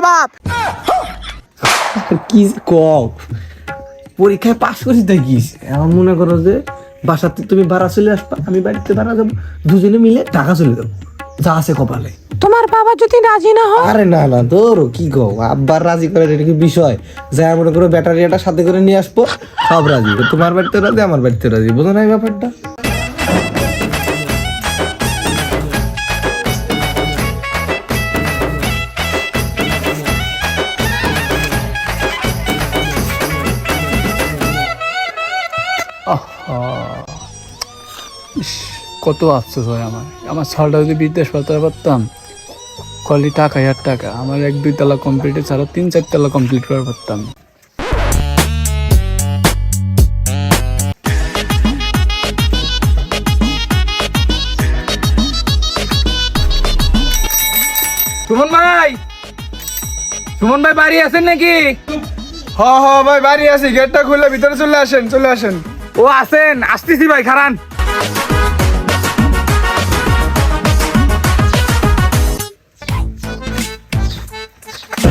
রে বাপ। কি যে কও? পরীক্ষায় পাশ করিস দেখিস। এমন মনে করো যে বাসাতে তুমি ভাড়া চলে আসবা আমি বাড়িতে ভাড়া যাব দুজনে মিলে টাকা চলে যাব যা আছে কপালে। তোমার বাবা যদি রাজি না হয়? আরে না না ধরো কি গো আব্বার রাজি করে এটা কি বিষয়? যাই মনে করো ব্যাটারিটা সাথে করে নিয়ে আসব সব রাজি। তোমার বাড়িতে রাজি আমার বাড়িতে রাজি বোঝো না এই ব্যাপারটা? কত আফসোস হয় আমার। আমার ছটা যদি বিদেশ পাঠাতে পারতাম কলি টাকা হাজার টাকা আমার এক দুই তলা কমপ্লিট ছাড়া তিন চার তলা কমপ্লিট করে পারতাম। সুমন ভাই! সুমন ভাই বাড়ি আছেন নাকি? হ হ ভাই বাড়ি আছি। গেটটা খুলে ভিতরে চলে আসেন চলে আসেন। ও আছেন আসতেছি ভাই খারান।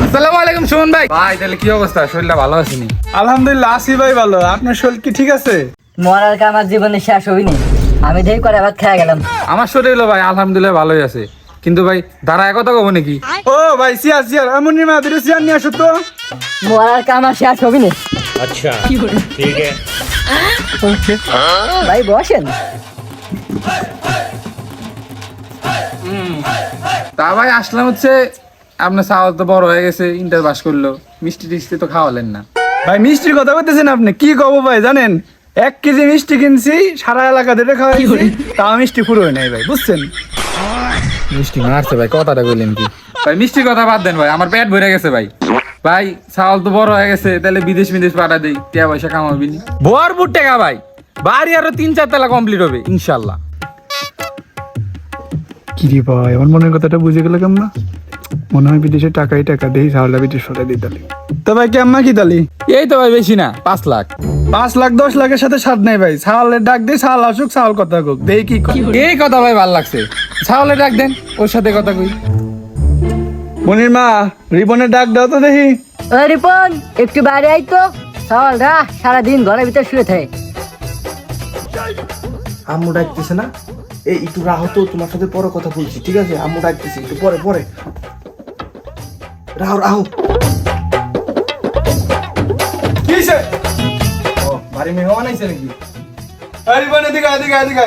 আসসালামু আলাইকুম সুমন ভাই। ভাই তাহলে কি অবস্থা? শরীরটা ভালো আছেনি আলহামদুলিল্লাহ আসি ভাই ভালো। আপনার শরীর কি ঠিক আছে? মরার আমার জীবনে শেষ হইনি আমি দেরি করে ভাত খেয়ে গেলাম। আমার শরীর হলো ভাই আলহামদুলিল্লাহ ভালোই আছে। কিন্তু ভাই দাঁড়ায় কথা কব নাকি? ও ভাই সিয়ার সিয়ার এমন মা দুটো সিয়ার নিয়ে আসো তো। মরার কা আমার শেষ হবি না ভাই বসেন। তা ভাই আসলাম হচ্ছে আপনার চাওয়াল তো বড় হয়ে গেছে ইন্টার পাস করল। মিষ্টি টিষ্টি তো খাওয়ালেন না। ভাই মিষ্টির কথা বলতেছেন আপনি? কি কব ভাই জানেন? এক কেজি মিষ্টি কিনছি সারা এলাকা ধরে খাওয়াইছি তাও মিষ্টি পুরো হয় নাই ভাই বুঝছেন? মিষ্টি মারছে ভাই কথাটা বললেন কি? ভাই মিষ্টির কথা বাদ দেন ভাই আমার পেট ভরে গেছে ভাই। ভাই চাউল তো বড় হয়ে গেছে তাহলে বিদেশ বিদেশ পাঠা দেই টাকা পয়সা কামাবি নি। ভরপুর টাকা ভাই বাড়ি আরও তিন চার তালা কমপ্লিট হবে ইনশাল্লাহ। কি রে ভাই আমার মনের কথাটা বুঝে গেল কেমন মনে হয় বিদেশে টাকাই টাকা দেই সাহলা বিদেশ ফলে দিই তালি তো ভাই কেমন কি তালি এই তো ভাই বেশি না পাঁচ লাখ। পাঁচ লাখ দশ লাখের সাথে সাথ নাই ভাই সাহলের ডাক দিয়ে সাহল আসুক সাহল কথা কোক দেই কি এই কথা ভাই ভালো লাগছে। ছাগলের ডাক দেন ওর সাথে কথা কই। মনির মা রিবনের ডাক দাও তো দেখি। ওই রিপন একটু বাইরে আই তো। সকাল রা সারাদিন ঘরের ভিতর শুয়ে থাকে। আম্মু ডাকতেছে না? এই একটু রাহো তো তোমার সাথে পরে কথা বলছি ঠিক আছে? আম্মু ডাকতেছে একটু পরে পরে। রাহো রাহো। ও বাড়ি মেহমান আইছে নাকি? এদিকে আয়, এদিকে আয়, এদিকে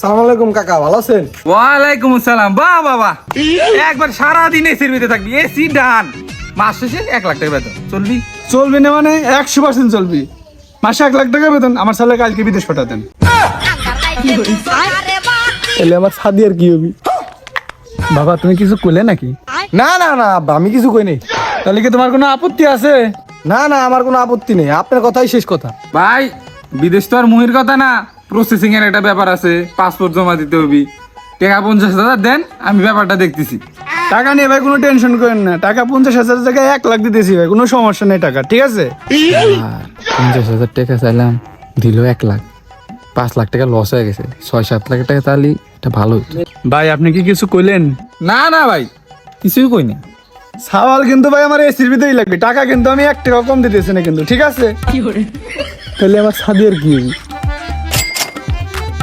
সালাম আলাইকুম কাকা ভালো আছেন? ওয়ালাইকুম আসসালাম। বাহ বাবা একবার সারা দিন এসির ভিতরে থাকবি। এসি ডান। মাস শেষে এক লাখ টাকা বেতন। চলবি? চলবি না মানে একশো পার্সেন্ট চলবি। মাসে এক লাখ টাকা বেতন। আমার সালে কালকে বিদেশ পাঠাতেন এলে আমার সাদি আর কি হবি? বাবা তুমি কিছু করলে নাকি? না না না আব্বা আমি কিছু কই নাই তাহলে কি তোমার কোনো আপত্তি আছে? না না আমার কোনো আপত্তি নেই। আপনার কথাই শেষ কথা। ভাই বিদেশ তো আর মুহির কথা না। প্রসেসিং এর একটা ব্যাপার আছে পাসপোর্ট জমা দিতে হবে। টাকা পঞ্চাশ হাজার দেন আমি ব্যাপারটা দেখতেছি। টাকা নিয়ে ভাই কোনো টেনশন করেন না। টাকা পঞ্চাশ হাজার জায়গায় এক লাখ দিতেছি ভাই কোনো সমস্যা নেই টাকা ঠিক আছে? পঞ্চাশ হাজার টাকা চাইলাম দিল এক লাখ। পাঁচ লাখ টাকা লস হয়ে গেছে ছয় সাত লাখ টাকা তাহলে এটা ভালো হতো ভাই আপনি কি কিছু কইলেন? না না ভাই কিছুই কই না। সাওয়াল কিন্তু ভাই আমার এসির ভিতরেই লাগবে। টাকা কিন্তু আমি এক টাকা কম দিতেছি না কিন্তু ঠিক আছে? তাহলে আমার সাদের কি? হবি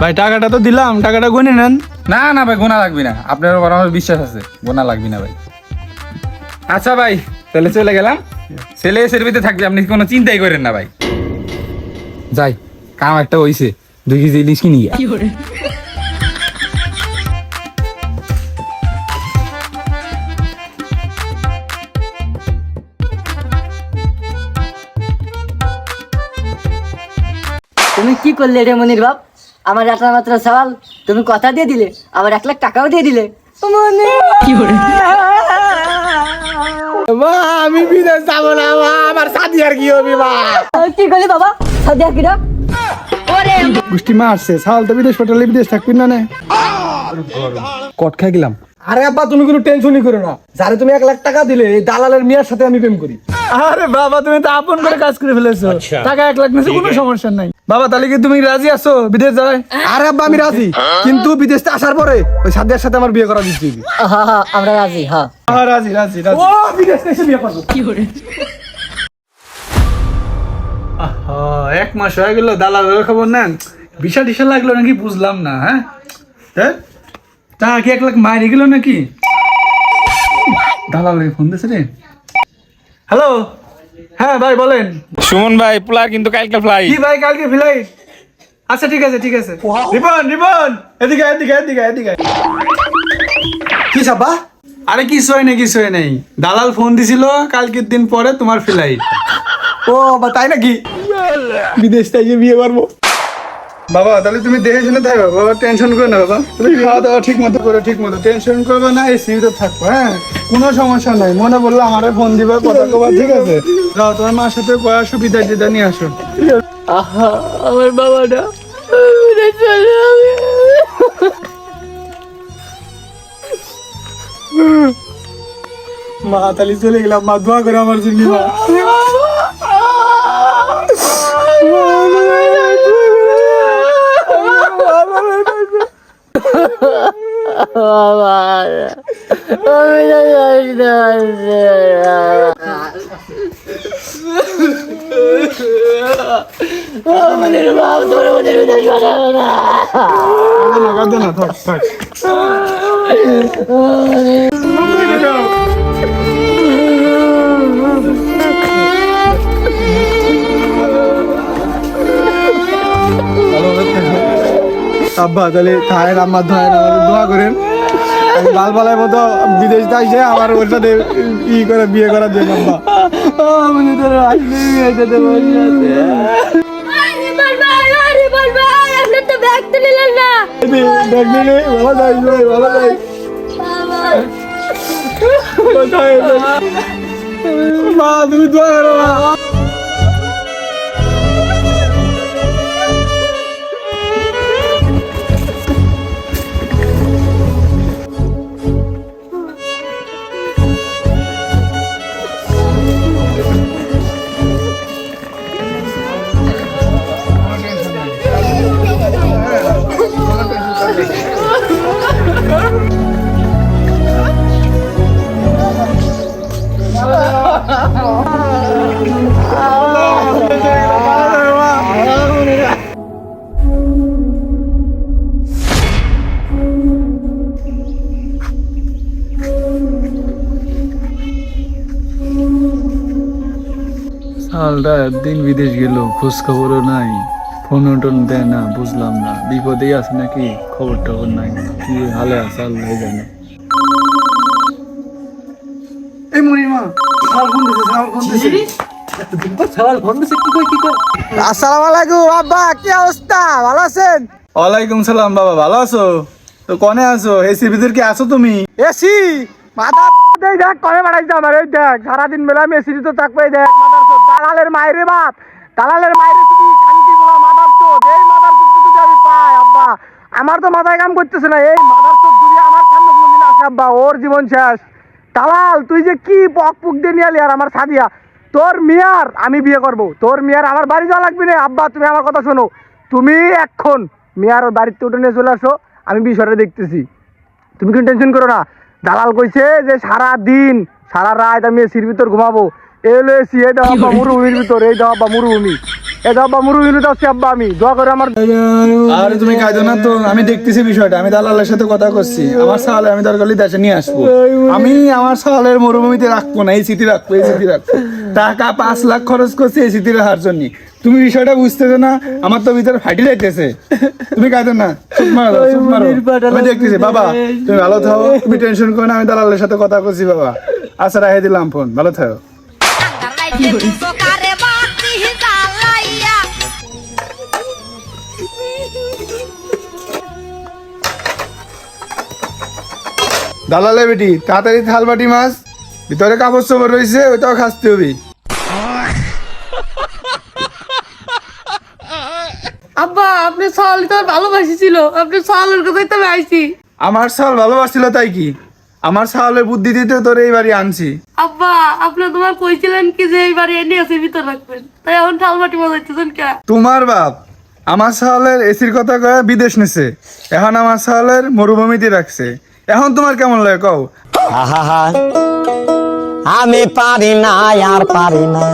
ভাই টাকাটা তো দিলাম টাকাটা গুনে নেন। না না ভাই গোনা লাগবে না। আপনার উপর আমার বিশ্বাস আছে? গোনা লাগবে না ভাই। আচ্ছা ভাই তাহলে চলে গেলাম। ছেলে এসের ভিতরে থাকবে আপনি কোনো চিন্তাই করেন না ভাই। যাই কাম একটা হইছে। দুই কেজি ইলিশ কিনি গিয়া। তুমি কি করলে রে মনির বাপ? আমার একটা মাত্র সওয়াল তুমি কথা দিয়ে দিলে আবার এক লাখ টাকাও দিয়ে দিলে। মনে মা আমি বিদেশ যাব না মা আমার সাথী আর কি হবে মা? কি করলি বাবা? সাদিয়া কিরা গোষ্ঠী মা আসছে সাওয়াল তো বিদেশ পাঠালে বিদেশ থাকবি না না। কট খাই গেলাম। আরে আব্বা তুমি কোনো টেনশনই করো না। যারে তুমি এক লাখ টাকা দিলে এই দালালের মিয়ার সাথে আমি প্রেম করি। আরে বাবা তুমি তো আপন করে কাজ করে ফেলেছো। টাকা এক লাখ নিয়েছো কোনো সমস্যা নাই। বাবা তাহলে কি তুমি রাজি আছো? বিদেশ যায় আরে আব্বা আমি রাজি। কিন্তু বিদেশ আসার পরে ওই সাদিয়ার সাথে আমার বিয়ে করা দিচ্ছি হ্যাঁ আমরা রাজি হ্যাঁ হ্যাঁ রাজি রাজি রাজি। ও বিদেশ এসে বিয়ে করব। আহা, এক মাস হয়ে গেল দালালের খবর নেন। বিশা টিশা লাগল নাকি বুঝলাম না হ্যাঁ? হ্যাঁ? তা কি এক লাখ মারি গেল নাকি? দালালের ফোন দিছে রে। হ্যালো? হ্যাঁ ভাই বলেন। সুমন ভাই প্লার কিন্তু কালকে ফ্লাই। কি ভাই কালকে ফ্লাইট আচ্ছা ঠিক আছে ঠিক আছে। রিপন রিপন! এদিকে এদিকে এদিকে এদিকে কি সাব্বা? আরে কিছু হয় না কিছু হয় নাই। দালাল ফোন দিছিল কালকের দিন পরে তোমার ফ্লাইট। ও বা তাই নাকি? বিদেশ থেকে বিয়ে করব। বাবা তাহলে তুমি দেখে শুনে থাকো বাবা টেনশন করো না বাবা। তুমি খাওয়া দাওয়া ঠিক মতো করো ঠিক মতো। টেনশন করবে না এই সিমিতে থাকব হ্যাঁ? কোনো সমস্যা নাই। মনে বলল আমারে ফোন দিবা কথা কবা ঠিক আছে? যাও তোমার মার সাথে কয়া সুবিধা টিদা নিয়ে আসো। আহা আমার বাবাটা। মা তাহলে চলে গেলাম মা দোয়া করে আমার জন্য আব্বা তাহলে থায়ের আমার ধয়ের দোয়া করেন। লাল বালার মতো বিদেশ যাইছে আমার ওর সাথে ই করে বিয়ে করা দেন আব্বা আমি তোর আসলে বিয়ে মা তুমি দোয়া করো সালটা একদিন বিদেশ গেল খোঁজ খবরও নাই। ফোন টোন দেয় না, বুঝলাম না। বিপদেই আছে নাকি? খবর টবর নাই। কি হালে আছে আল্লাহ জানে এই মনির মা সাল ফোন দিছে সাল ফোন দিছে সবাল ফোন দিছে কি কই কি কই আসসালামু আলাইকুম আব্বা কি অবস্থা? ভালো আছেন? ওয়ালাইকুম সালাম বাবা ভালো আছো? তো কনে আছো? এসির ভিতর কি আছো তুমি? এসি মাথা দেখ দেখ করে বাড়াইছে আমার এই দেখ সারাদিন বেলা আমি তো থাকবে এই দেখ চোদ দালালের মায়ের বাপ দালালের মায়ের তুমি বলা চোদ এই মাথার চোদ যদি আমি পাই আব্বা। আমার তো মাথায় কাম করতেছে না এই মাথার চোদ যদি আমার সামনে কোনদিন আসে আব্বা ওর জীবন শেষ। দালাল তুই যে কি পক পুক দিয়ে নিয়ে আর আমার সাদিয়া? তোর মিয়ার আমি বিয়ে করব। তোর মিয়ার আমার বাড়ি যাওয়া লাগবে না। আব্বা তুমি আমার কথা শোনো। তুমি এখন মিয়ার ওর বাড়িতে উঠে নিয়ে চলে আসো আমি বিষয়টা দেখতেছি। তুমি কিন্তু টেনশন করো না। দালাল কইছে যে সারা দিন সারা রাত আমি এসির ভিতর ঘুমাবো। এলো এসি এই দাও আব্বা মরুভূমির ভিতর এই দাও আব্বা মরুভূমি। এই আব্বা মরুভূমির আছি আব্বা আমি। দোয়া করে আমার আরে তুমি কাঁদো না তো আমি দেখতেছি বিষয়টা আমি দালালের সাথে কথা করছি। আমার সালে আমি দরকার হলে দেশে নিয়ে আসব। আমি আমার সালের মরুভূমিতে রাখব না এই রাখব এই রাখব। টাকা পাঁচ লাখ খরচ করছি এই জন্য। তুমি বিষয়টা বুঝতেছো না আমার তো ভিতরে ফাটি যাইতেছে। তুমি কাঁদো না চুপ মারো চুপ মারো। আমি দেখতেছি বাবা তুমি ভালো থাকো তুমি টেনশন করো না আমি দালালের সাথে কথা করছি বাবা। আচ্ছা রাখে দিলাম ফোন ভালো থাকো দালালে বেটি তাড়াতাড়ি থাল বাটি মাছ। ভিতরে কাপড় চোপড় রয়েছে ওইটাও খাসতে হবে। আব্বা আপনি সাল তো ভালোবাসি ছিল আপনি সালের কথাই তো আইছি। আমার সাল ভালোবাসছিল তাই কি? আমার সালের বুদ্ধি দিতে তোর এই বাড়ি আনছি। আব্বা আপনি তোমার কইছিলেন কি যে এই বাড়ি এনে আছে ভিতর রাখবেন। তাই এখন ঠালমাটি বাজাইতেছেন কে? তোমার বাপ আমার সাহলের এসির কথা কয়ে বিদেশ নিছে। এখন আমার সাহলের মরুভূমিতে রাখছে। এখন তোমার কেমন লাগে কও? আমি পারি না আর পারি না